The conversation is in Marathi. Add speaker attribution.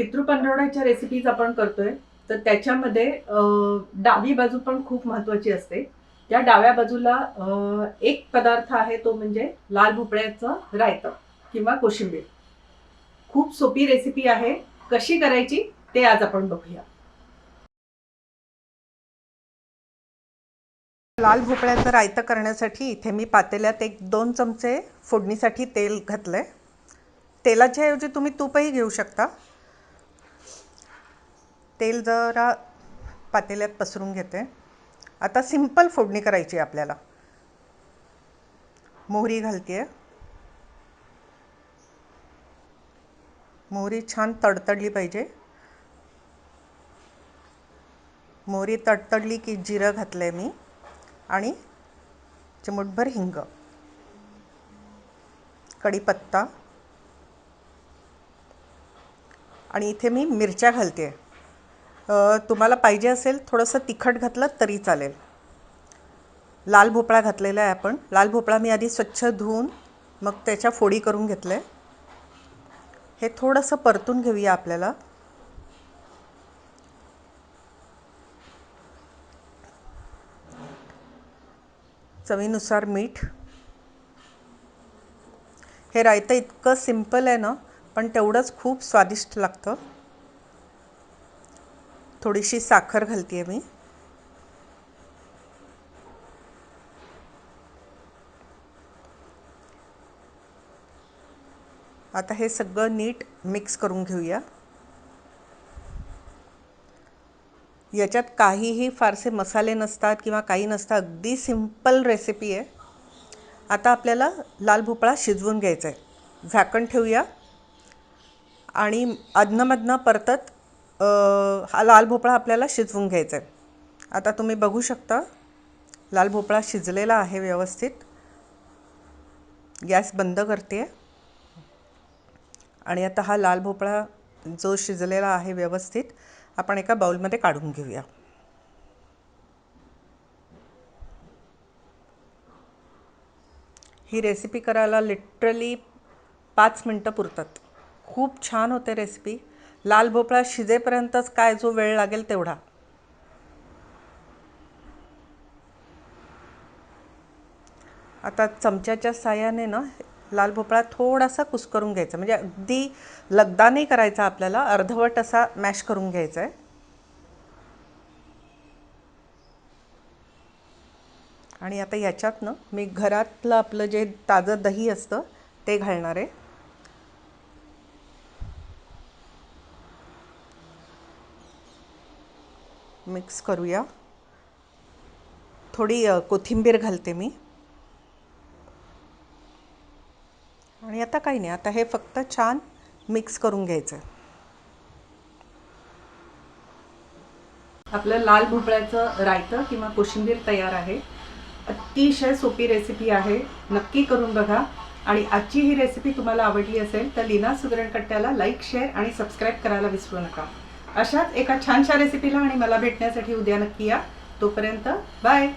Speaker 1: पितृपंधरवड्याच्या रेसिपीज आपण करतोय तर त्याच्यामध्ये डावी बाजू पण खूप महत्वाची असते. त्या डाव्या बाजूला एक पदार्थ आहे तो म्हणजे लाल भोपळ्याचं रायतं किंवा कोशिंबीर. खूप सोपी रेसिपी आहे. कशी करायची ते आज आपण बघूया.
Speaker 2: लाल भोपळ्याचं रायतं करण्यासाठी इथे मी पातेल्यात एक दोन चमचे फोडणीसाठी तेल घातलं आहे तेलाच्या ऐवजी तुम्ही तूपही घेऊ शकता. तेल जरा पातेल्यात पसरून घेते. आता सिंपल फोडणी करायची आहे आपल्याला. मोहरी घालते मोहरी छान तडतडली पाहिजे. मोहरी तडतडली की जिरं घातलं आहे मी आणि चिमूटभर हिंग. कढीपत्ता. आणि इथे मी मिरच्या घालते आहे तुम्हाला पाहिजे असेल थोडंसं तिखट घातलं तरी चालेल. लाल भोपळा घातलेला आहे आपण. लाल भोपळा मी आधी स्वच्छ धुवून मग त्याच्या फोडी करून घेतलं. आहे हे थोडंसं परतून घेऊया आपल्याला. चवीनुसार मीठ. हे रायतं इतकं सिंपल आहे ना पण तेवढंच खूप स्वादिष्ट लागतं. थोडीशी साखर घालते आहे मी. आता हे सगळं नीट मिक्स करून घेऊया. याच्यात काहीही फारसे मसाले नसतात किंवा काही नसतं अगदी सिंपल रेसिपी आहे. आता आपल्याला लाल भोपळा शिजवून घ्यायचा आहे झाकण ठेवूया. आणि अधनमधनं परतत हा लाल भोपळा आपल्याला शिजवून घ्यायचा आहे. आता तुम्ही बघू शकता लाल भोपळा शिजलेला आहे व्यवस्थित. गॅस बंद करते आणि आता हा लाल भोपळा जो शिजलेला आहे व्यवस्थित आपण एका बाउलमध्ये काढून घेऊया. ही रेसिपी करायला लिटरली पाच मिनटं पुरतात. खूप छान होते रेसिपी. लाल भोपळा शिजेपर्यंतच काय जो वेळ लागेल तेवढा. आता चमच्याच्या साह्याने ना लाल भोपळा थोडासा कुस्करून घ्यायचा. म्हणजे अगदी लगदा नाही करायचा आपल्याला अर्धवट असा मॅश करून घ्यायचा आहे आणि आता याच्यात ना मी घरातलं आपलं जे ताजं दही असतं ते घालणार. आहे मिक्स करूया. थोडी कोथिंबीर घालते मी. आणि आता काही नाही आता हे फक्त छान मिक्स करून घ्यायचं
Speaker 1: आपलं लाल भोपळ्याचं रायतं किंवा कोशिंबीर तयार आहे. अतिशय सोपी रेसिपी आहे. नक्की करून बघा. आणि आजची ही रेसिपी तुम्हाला आवडली असेल तर लीना सुगरणकट्ट्याला लाईक शेअर आणि सबस्क्राईब करायला विसरू नका. अशाच एका छानशा रेसिपीला आणि मला भेटण्यासाठी उद्या नक्की या. तोपर्यंत बाय